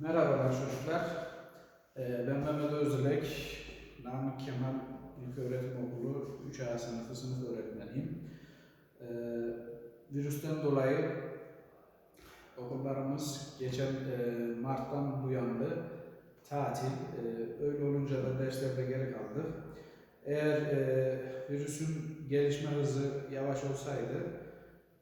Merhabalar çocuklar. Ee, Ben Mehmet Özdilek, Namık Kemal İlköğretim Okulu 3A sınıfı sınıf öğretmeniyim. Ee, Virüsten dolayı okullarımız geçen e, Mart'tan bu yandı. Tatil. Ee, Öyle olunca da derslerde geri kaldık. Eğer e, virüsün gelişme hızı yavaş olsaydı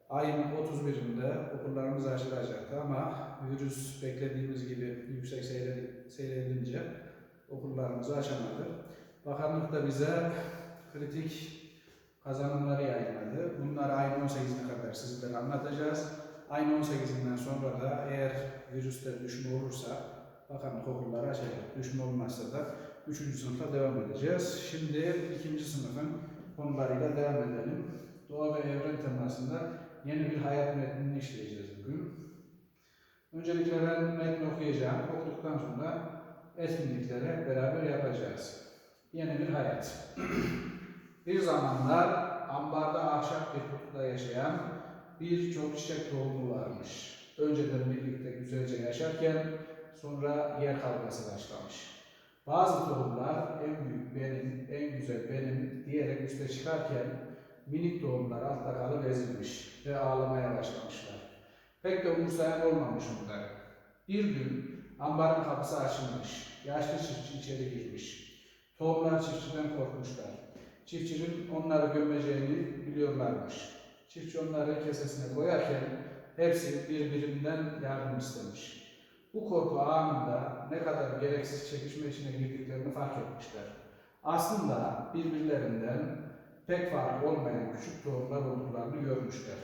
ayın 31'inde okullarımız açılacaktı ama virüs beklediğimiz gibi yüksek seyre- seyredince okullarımızı açamadı. Bakanlık da bize kritik kazanımları yayınladı. Bunları ayın 18'ine kadar sizlere anlatacağız. Ayın 18'inden sonra da eğer virüste düşme olursa bakanlık okulları açacak. Düşme olmazsa da 3. sınıfta devam edeceğiz. Şimdi 2. sınıfın konularıyla devam edelim. Doğa ve evren temasında yeni bir hayat metnini işleyeceğiz bugün. Öncelikle ben metni okuyacağım. Okuduktan sonra etkinlikleri hep beraber yapacağız. Yeni bir hayat. bir zamanlar ambarda ahşap bir kutuda yaşayan birçok çiçek tohumu varmış. Önceden birlikte güzelce yaşarken sonra yer kavgası başlamış. Bazı tohumlar en büyük benim, en güzel benim diyerek üste çıkarken minik tohumlar altta kalıp ezilmiş ve ağlamaya başlamışlar. Pek de umursayan olmamış onlar. Bir gün ambarın kapısı açılmış. Yaşlı çiftçi içeri girmiş. Tohumlar çiftçiden korkmuşlar. Çiftçinin onları gömeceğini biliyorlarmış. Çiftçi onları kesesine koyarken hepsi birbirinden yardım istemiş. Bu korku anında ne kadar gereksiz çekişme içine girdiklerini fark etmişler. Aslında birbirlerinden pek farklı olmayan küçük tohumlar olduklarını görmüşler.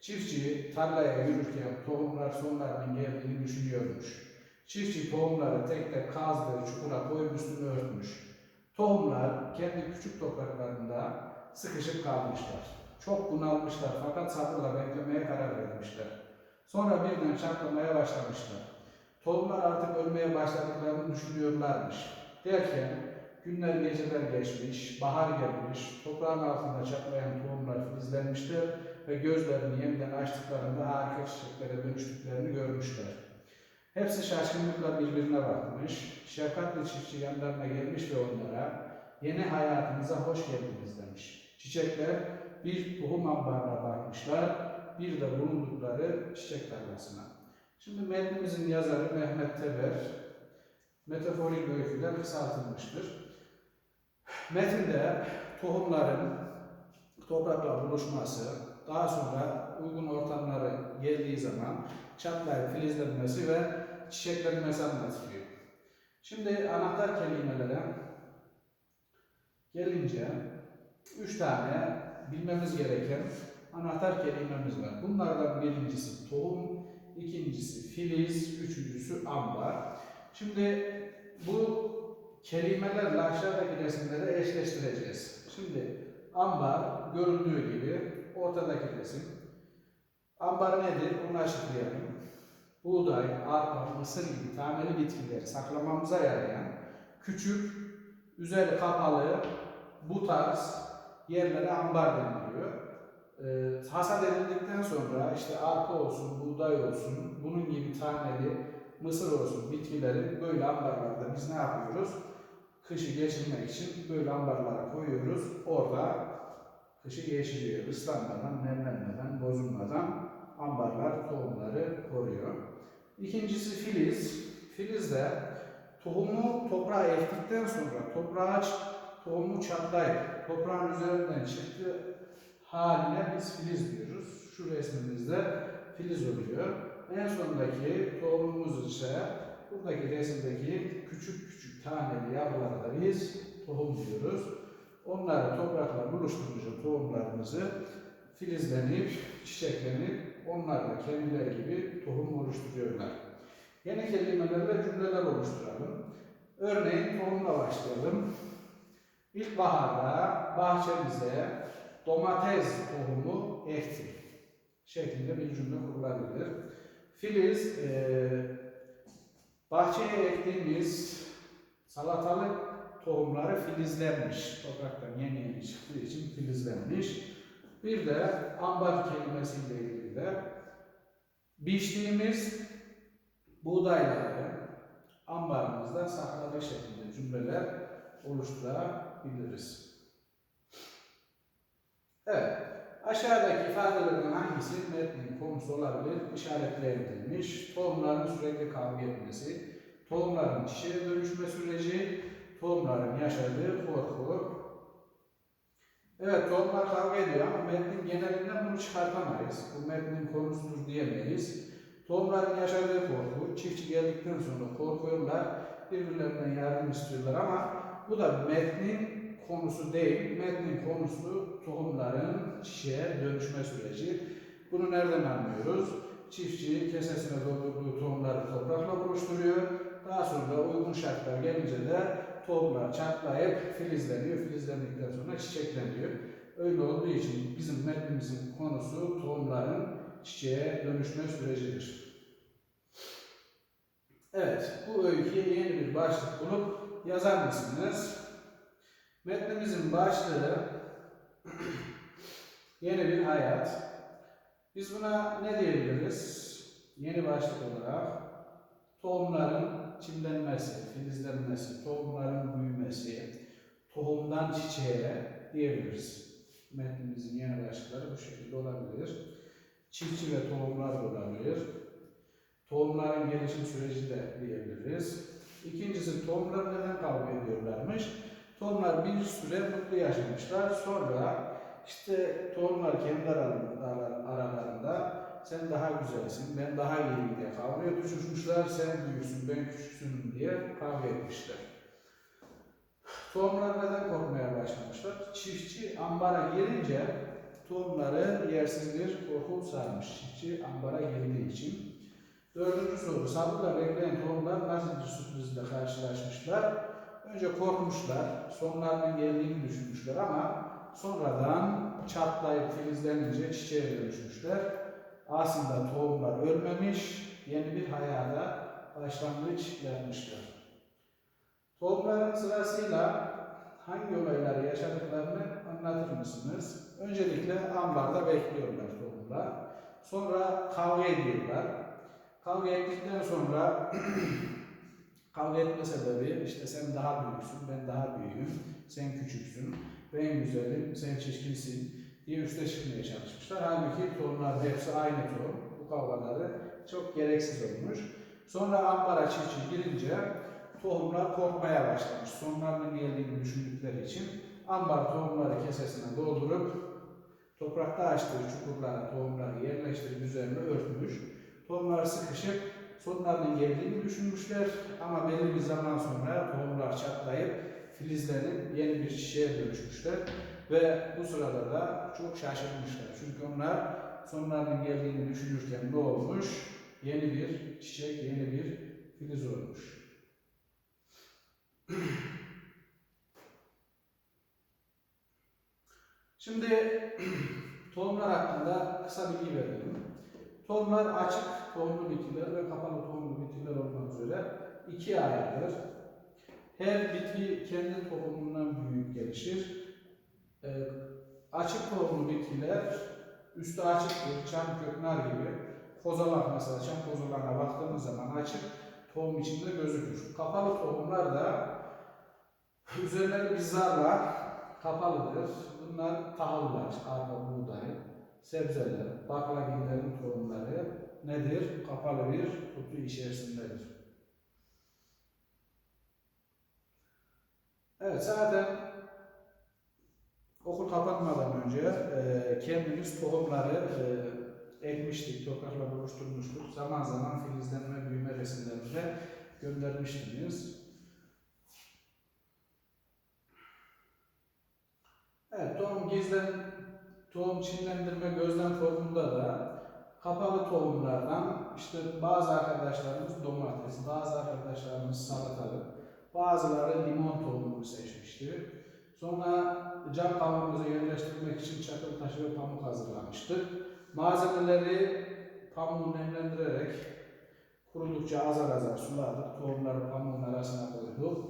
Çiftçi tarlaya yürürken tohumlar sonlarının geldiğini düşünüyormuş. Çiftçi tohumları tek tek kazdığı çukura koyup üstünü örtmüş. Tohumlar kendi küçük topraklarında sıkışıp kalmışlar. Çok bunalmışlar fakat sabırla beklemeye karar vermişler. Sonra birden çatlamaya başlamışlar. Tohumlar artık ölmeye başladıklarını düşünüyorlarmış. Derken günler geceler geçmiş, bahar gelmiş, toprağın altında çatlayan tohumlar filizlenmişler ve gözlerini yeniden açtıklarında harika çiçeklere dönüştüklerini görmüşler. Hepsi şaşkınlıkla birbirine bakmış. Şefkatli çiftçi yanlarına gelmiş ve onlara yeni hayatınıza hoş geldiniz demiş. Çiçekler bir tohum ambarına bakmışlar, bir de bulundukları çiçek tarlasına. Şimdi metnimizin yazarı Mehmet Teber, metaforik öyküler kısaltılmıştır. Metinde tohumların toprakla buluşması, daha sonra uygun ortamları geldiği zaman çatlayıp filizlenmesi ve çiçeklenmesi anlatılıyor. Şimdi anahtar kelimelere gelince üç tane bilmemiz gereken anahtar kelimemiz var. Bunlardan birincisi tohum, ikincisi filiz, üçüncüsü ambar. Şimdi bu kelimelerle aşağıdaki resimleri eşleştireceğiz. Şimdi ambar göründüğü gibi ortadaki resim. Ambar nedir? Onu açıklayalım. Buğday, arpa, mısır gibi taneli bitkileri saklamamıza yarayan küçük, üzeri kapalı bu tarz yerlere ambar deniliyor. Ee, hasat edildikten sonra işte arpa olsun, buğday olsun, bunun gibi taneli mısır olsun bitkileri böyle ambarlarda biz ne yapıyoruz? Kışı geçirmek için böyle ambarlara koyuyoruz. Orada kışı geçiriyor. Islanmadan, nemlenmeden, bozulmadan ambarlar tohumları koruyor. İkincisi filiz. Filiz de tohumu toprağa ektikten sonra toprağa tohumu çatlayıp toprağın üzerinden çıktı haline biz filiz diyoruz. Şu resmimizde filiz oluyor. En sondaki tohumumuz ise buradaki resimdeki küçük küçük taneli yavrulara da biz tohum diyoruz. Onları toprakla buluşturunca tohumlarımızı filizlenip, çiçeklenip onlar da kendileri gibi tohum oluşturuyorlar. Yeni kelimelerle cümleler oluşturalım. Örneğin tohumla başlayalım. İlkbaharda bahçemize domates tohumu ektik şeklinde bir cümle kurulabilir. Filiz, eee bahçeye ektiğimiz salatalık tohumları filizlenmiş. Topraktan yeni yeni çıktığı için filizlenmiş. Bir de ambar kelimesiyle ilgili de biçtiğimiz buğdayları ambarımızda saklanır şeklinde cümleler oluşturabiliriz. Evet. Aşağıdaki ifadelerden hangisi metnin konusu olabilir? İşaretlendirilmiş. Tohumların sürekli kavga etmesi, tohumların çiçeğe dönüşme süreci, tohumların yaşadığı korku. Evet, tohumlar kavga ediyor ama metnin genelinden bunu çıkartamayız. Bu metnin konusudur diyemeyiz. Tohumların yaşadığı korku, çiftçi geldikten sonra korkuyorlar, birbirlerinden yardım istiyorlar ama bu da metnin konusu değil, metnin konusu tohumların çiçeğe dönüşme süreci. Bunu nereden anlıyoruz? Çiftçi kesesine doldurduğu tohumları toprakla buluşturuyor. Daha sonra uygun şartlar gelince de tohumlar çatlayıp filizleniyor. Filizlendikten sonra çiçekleniyor. Öyle olduğu için bizim metnimizin konusu tohumların çiçeğe dönüşme sürecidir. Evet, bu öyküye yeni bir başlık bulup yazar mısınız? Metnimizin başlığı yeni bir hayat. Biz buna ne diyebiliriz? Yeni başlık olarak tohumların çimlenmesi, filizlenmesi, tohumların büyümesi, tohumdan çiçeğe diyebiliriz. Metnimizin yeni başlıkları bu şekilde olabilir. Çiftçi ve tohumlar olabilir. Tohumların gelişim süreci de diyebiliriz. İkincisi tohumlar neden kavga ediyorlarmış? Tohumlar bir süre mutlu yaşamışlar. Sonra işte tohumlar kendi aralarında, sen daha güzelsin, ben daha iyiyim diye kavgaya tutuşmuşlar. Sen büyüksün, ben küçüksün diye kavga etmişler. Tohumlar neden korkmaya başlamışlar? Çiftçi ambara girince tohumları yersiz bir korku sarmış. Çiftçi ambara girdiği için. Dördüncü soru. Sabırla bekleyen tohumlar nasıl bir sürprizle karşılaşmışlar? Önce korkmuşlar, sonlarının geldiğini düşünmüşler ama sonradan çatlayıp filizlenince çiçeğe dönüşmüşler. Aslında tohumlar ölmemiş, yeni bir hayata başlangıç yapmışlar. Tohumların sırasıyla hangi olayları yaşadıklarını anlatır mısınız? Öncelikle ambarda bekliyorlar tohumlar. Sonra kavga ediyorlar. Kavga ettikten sonra kavga etme sebebi işte sen daha büyüksün, ben daha büyüğüm, sen küçüksün, ben güzelim, sen çirkinsin diye üste çıkmaya çalışmışlar. Halbuki tohumlar hepsi aynı tohum. Bu kavgaları çok gereksiz olmuş. Sonra ambara çiftçi girince tohumlar korkmaya başlamış. Sonlarının geldiğini düşündükleri için ambar tohumları kesesine doldurup toprakta açtığı çukurlara tohumları yerleştirip üzerine örtmüş. Tohumlar sıkışıp sonlarının geldiğini düşünmüşler ama belli bir zaman sonra tohumlar çatlayıp filizlenip yeni bir çiçeğe dönüşmüşler ve bu sırada da çok şaşırmışlar. Çünkü onlar sonlarının geldiğini düşünürken ne olmuş? Yeni bir çiçek, yeni bir filiz olmuş. Şimdi tohumlar hakkında kısa bilgi verelim. Tohumlar açık tohumlu bitkiler ve kapalı tohumlu bitkiler olmak üzere ikiye ayrılır. Her bitki kendi tohumundan büyük gelişir. Ee, açık tohumlu bitkiler üstü açıktır, çam köknar gibi. Kozalak mesela çam kozalağına baktığımız zaman açık tohum içinde gözükür. Kapalı tohumlar da üzerleri bir zarla kapalıdır. Bunlar tahıllar, arpa, buğday, sebzeler, baklagillerin tohumları nedir? Kapalı bir kutu içerisindedir. Evet zaten okul kapanmadan önce e, kendimiz tohumları e, ekmiştik, toprakla buluşturmuştuk. Zaman zaman filizlenme, büyüme resimlerini de göndermiştiniz. Evet, tohum gizlen, tohum çimlendirme gözlem formunda da kapalı tohumlardan işte bazı arkadaşlarımız domates, bazı arkadaşlarımız salatalık, bazıları limon tohumunu seçmişti. Sonra cam kavanoz'a yerleştirmek için çakıl taşı ve pamuk hazırlamıştık. Malzemeleri pamuğu nemlendirerek kurudukça azar azar suladık. Tohumları pamuğun arasına koyduk.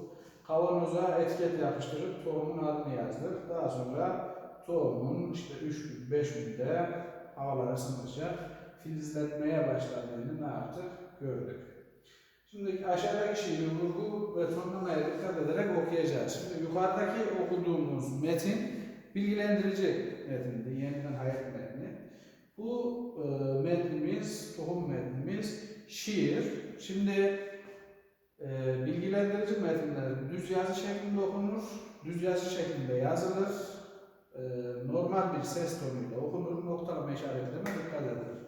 Kavanoza etiket yapıştırıp tohumun adını yazdık. Daha sonra tohumun işte 3 gün 5 günde havalar ısınınca filizlenmeye başladığını ne yaptık? Gördük. Şimdi aşağıdaki şiiri vurgu ve tonlamaya dikkat ederek okuyacağız. Şimdi yukarıdaki okuduğumuz metin bilgilendirici metindi, yeniden hayat metni. Bu e, metnimiz, tohum metnimiz şiir. Şimdi e, bilgilendirici metinler düz yazı şeklinde okunur, düz yazı şeklinde yazılır, e, normal bir ses tonuyla okunur, noktalama işaretlerine dikkat edilir.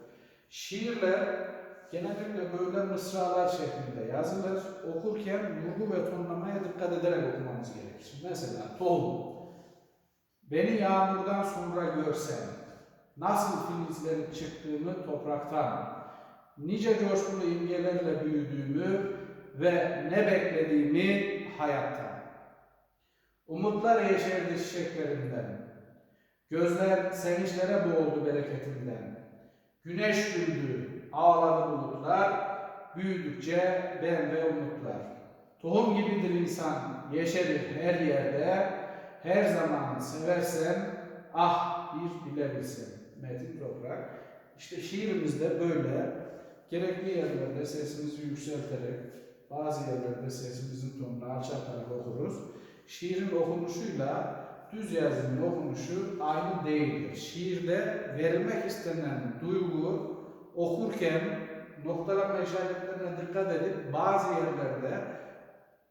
Şiirler genellikle böyle mısralar şeklinde yazılır. Okurken vurgu ve tonlamaya dikkat ederek okumamız gerekir. Mesela tohum. Beni yağmurdan sonra görsen, nasıl filizlenip çıktığımı topraktan, nice coşkulu imgelerle büyüdüğümü ve ne beklediğimi hayattan. Umutlar yeşerdi çiçeklerimden, gözler sevinçlere boğuldu bereketinden. Güneş güldü, ağladı bulutlar, büyüdükçe ben ve umutlar. Tohum gibidir insan, yeşerir her yerde, her zaman seversen, ah bir bilebilsen. Metin Toprak. İşte şiirimizde böyle, gerekli yerlerde sesimizi yükselterek, bazı yerlerde sesimizin tonunu alçaltarak okuruz. Şiirin okunuşuyla düz yazının okunuşu aynı değildir. Şiirde verilmek istenen duygu okurken noktalama işaretlerine dikkat edip bazı yerlerde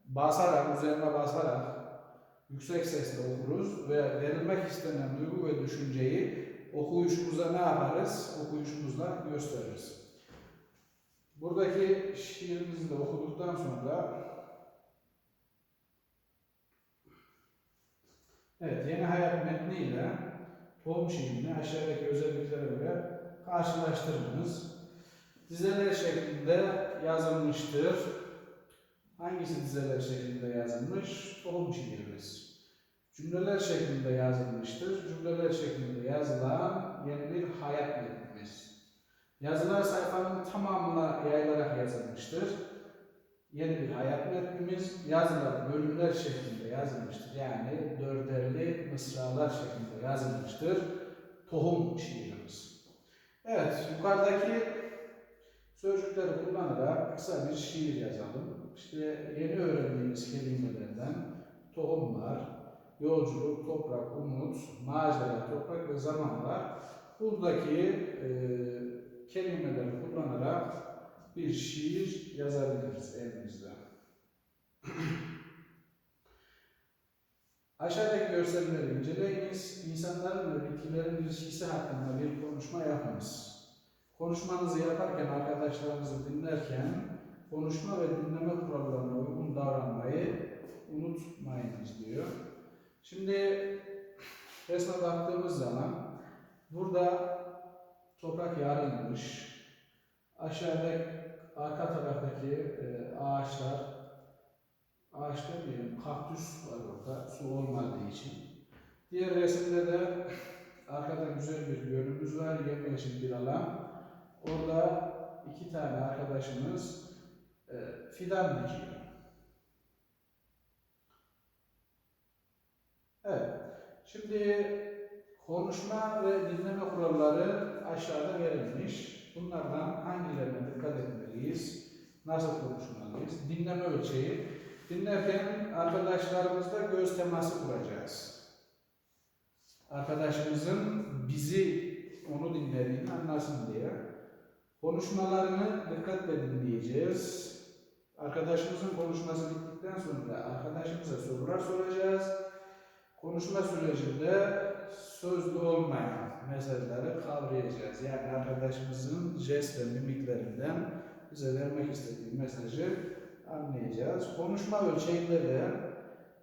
basarak, üzerine basarak yüksek sesle okuruz ve verilmek istenen duygu ve düşünceyi okuyuşumuza ne yaparız? Okuyuşumuzla gösteririz. Buradaki şiirimizi de okuduktan sonra Evet, Yeni Hayat metniyle tohum şiirini aşağıdaki özelliklere göre karşılaştırınız. Dizeler şeklinde yazılmıştır. Hangisi dizeler şeklinde yazılmış? Tohum şiirimiz. Cümleler şeklinde yazılmıştır. Cümleler şeklinde yazılan yeni bir hayat metnimiz. Yazılar sayfanın tamamına yayılarak yazılmıştır. Yeni bir hayat metnimiz yazılar bölümler şeklinde yazılmıştır. Yani dörderli mısralar şeklinde yazılmıştır. Tohum şiirimiz. Evet, yukarıdaki sözcükleri kullanarak kısa bir şiir yazalım. İşte yeni öğrendiğimiz kelimelerden tohum var, yolculuk, toprak, umut, macera, toprak ve zaman var. Buradaki e, kelimeleri kullanarak bir şiir yazabiliriz elimizde. Aşağıdaki görselleri inceleyiniz. İnsanların ve bitkilerin ilişkisi hakkında bir konuşma yapınız. Konuşmanızı yaparken, arkadaşlarınızı dinlerken konuşma ve dinleme kurallarına uygun davranmayı unutmayınız diyor. Şimdi resme baktığımız zaman burada toprak yarılmış. Aşağıda arka taraftaki e, ağaçlar ağaç demeyelim, kaktüs var orada su olmadığı için. Diğer resimde de arkada güzel bir gölümüz var, yemyeşil bir alan. Orada iki tane arkadaşımız e, fidan dikiyor. Evet, şimdi konuşma ve dinleme kuralları aşağıda verilmiş. Bunlardan hangilerine dikkat etmeliyiz? Nasıl konuşmalıyız? Dinleme ölçeği. Dinlerken arkadaşlarımızla göz teması kuracağız. Arkadaşımızın bizi onu dinlediğini anlasın diye. Konuşmalarını dikkatle dinleyeceğiz. Arkadaşımızın konuşması bittikten sonra arkadaşımıza sorular soracağız. Konuşma sürecinde sözlü olmayan meseleleri kavrayacağız. Yani arkadaşımızın jest ve mimiklerinden bize vermek istediği mesajı anlayacağız. Konuşma ölçeğinde de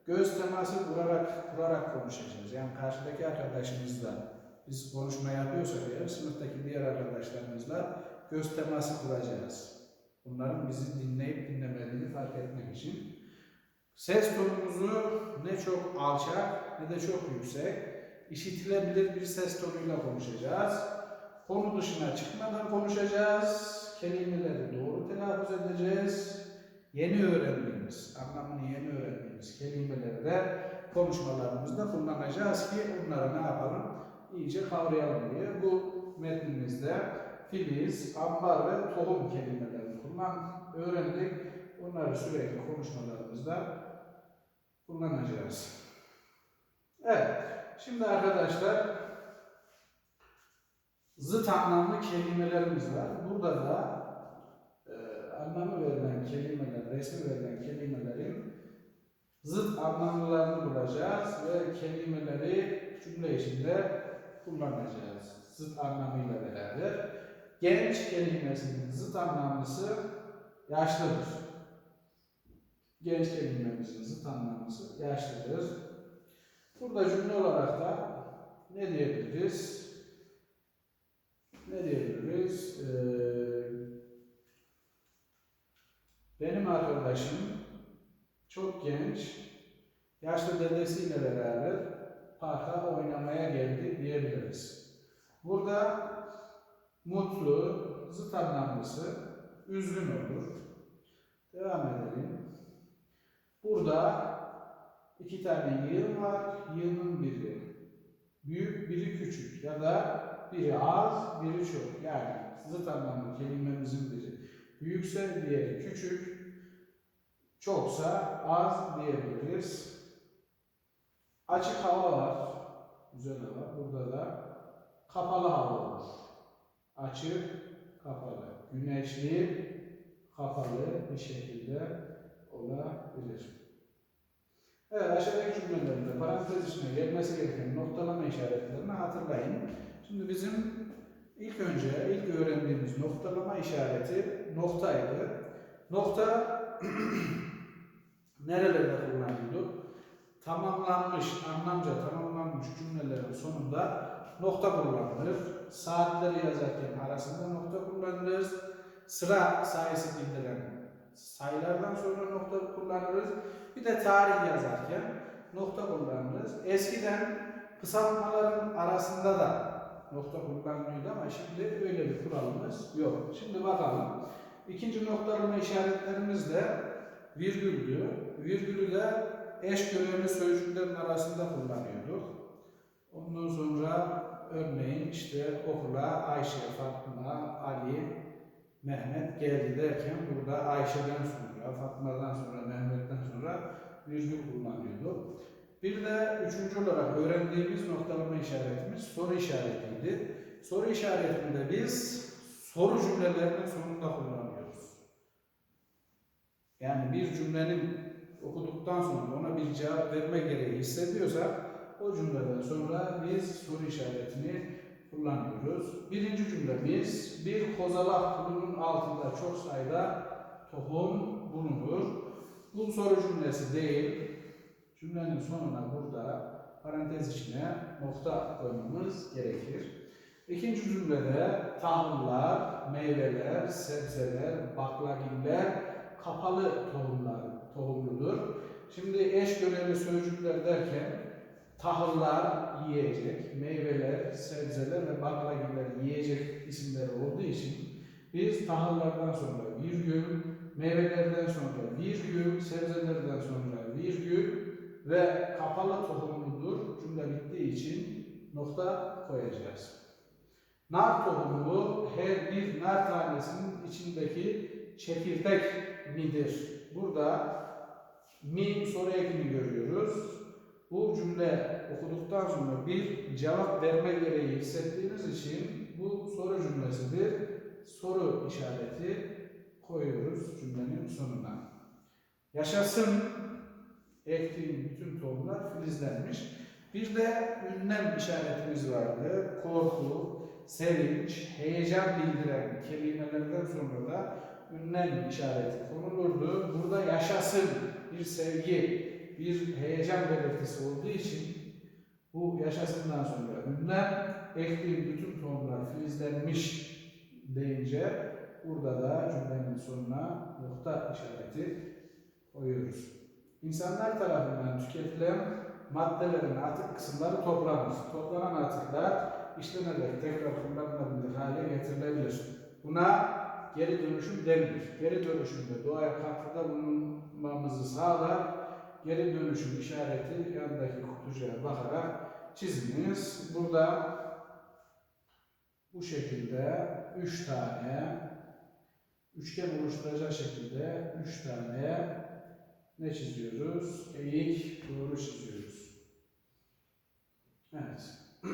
göz teması kurarak, kurarak konuşacağız. Yani karşıdaki arkadaşımızla biz konuşma yapıyorsak eğer sınıftaki diğer arkadaşlarımızla göz teması kuracağız. Bunların bizi dinleyip dinlemediğini fark etmek için. Ses tonumuzu ne çok alçak ne de çok yüksek, işitilebilir bir ses tonuyla konuşacağız. Konu dışına çıkmadan konuşacağız. Kelimeleri doğru telaffuz edeceğiz. Yeni öğrendiğimiz, anlamını yeni öğrendiğimiz kelimeleri de konuşmalarımızda kullanacağız ki onları ne yapalım? İyice kavrayalım diye. Bu metnimizde filiz, ambar ve tohum kelimelerini kullan öğrendik. Bunları sürekli konuşmalarımızda kullanacağız. Evet. Şimdi arkadaşlar zıt anlamlı kelimelerimiz var. Burada da e, anlamı verilen kelimeler, resmi verilen kelimelerin zıt anlamlarını bulacağız ve kelimeleri cümle içinde kullanacağız. Zıt anlamıyla beraber. Genç kelimesinin zıt anlamlısı yaşlıdır. Genç kelimemizin zıt anlamlısı yaşlıdır. Burada cümle olarak da ne diyebiliriz? Ne diyebiliriz? Ee, benim arkadaşım çok genç, yaşlı dedesiyle beraber parka oynamaya geldi diyebiliriz. Burada mutlu, zıt anlamlısı, üzgün olur. Devam edelim. Burada iki tane yığın var. Yığının biri büyük, biri küçük ya da biri az, biri çok. Yani zıt anlamlı kelimemizin biri büyükse diğeri küçük, çoksa az diyebiliriz. Açık hava var. Güzel hava. Burada da kapalı hava var. Açık, kapalı. Güneşli, kapalı bir şekilde olabilir. Aşağıdaki cümlelerinde parantez içine gelmesi gereken noktalama işaretlerini hatırlayın. Şimdi bizim ilk önce ilk öğrendiğimiz noktalama işareti noktaydı. Nokta nerelerde kullanılıyordu? Tamamlanmış, anlamca tamamlanmış cümlelerin sonunda nokta kullanılır. Saatleri yazarken arasında nokta kullanılır. Sıra sayısı bildiren sayılardan sonra nokta kullanırız. Bir de tarih yazarken nokta kullanırız. Eskiden kısaltmaların arasında da nokta kullanılıyordu ama şimdi öyle bir kuralımız yok. Şimdi bakalım. İkinci noktalama işaretlerimiz de virgüldü. Virgülü de eş görevli sözcüklerin arasında kullanıyorduk. Ondan sonra örneğin işte okula Ayşe, Fatma, Ali, Mehmet geldi derken burada Ayşe'den sonra, Fatma'dan sonra, Mehmet'ten sonra virgül kullanıyordu. Bir de üçüncü olarak öğrendiğimiz noktalama işaretimiz soru işaretiydi. Soru işaretinde biz soru cümlelerinin sonunda kullanıyoruz. Yani bir cümlenin okuduktan sonra ona bir cevap verme gereği hissediyorsak o cümleden sonra biz soru işaretini kullanıyoruz. Birinci cümlemiz bir kozalak kulunun altında çok sayıda tohum bulunur. Bu soru cümlesi değil. Cümlenin sonuna burada parantez içine nokta koymamız gerekir. İkinci cümlede tahıllar, meyveler, sebzeler, baklagiller kapalı tohumlar, tohumludur. Şimdi eş görevli sözcükler derken tahıllar yiyecek, meyveler, sebzeler ve baklagiller yiyecek isimleri olduğu için biz tahıllardan sonra virgül, meyvelerden sonra virgül, sebzelerden sonra virgül ve kapalı tohumludur cümle bittiği için nokta koyacağız. Nar tohumu her bir nar tanesinin içindeki çekirdek midir? Burada mi soru ekini görüyoruz. Bu cümle okuduktan sonra bir cevap verme gereği hissettiğimiz için bu soru cümlesidir. Soru işareti koyuyoruz cümlenin sonuna. Yaşasın ektiğim bütün tohumlar filizlenmiş. Bir de ünlem işaretimiz vardı. Korku, sevinç, heyecan bildiren kelimelerden sonra da ünlem işareti konulurdu. Burada yaşasın bir sevgi, bir heyecan belirtisi olduğu için bu yaşasından sonra ünlem ektiğim bütün tohumlar filizlenmiş deyince burada da cümlenin sonuna nokta işareti koyuyoruz. İnsanlar tarafından tüketilen maddelerin atık kısımları toplanır. Toplanan atıklar işlenerek tekrar kullanılabilir hale getirilebilir. Buna geri dönüşüm denilir. Geri dönüşümde doğaya katkıda bulunmamızı sağlar. Geri dönüşüm işareti yanındaki kutucuğa bakarak çiziniz. Burada bu şekilde üç tane üçgen oluşturacak şekilde 3 tane ne çiziyoruz? Eğik doğru çiziyoruz. Evet.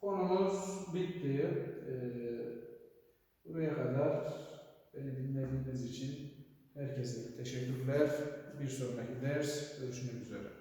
Konumuz bitti. Ee, buraya kadar beni dinlediğiniz için herkese teşekkürler. Bir sonraki ders görüşmek üzere.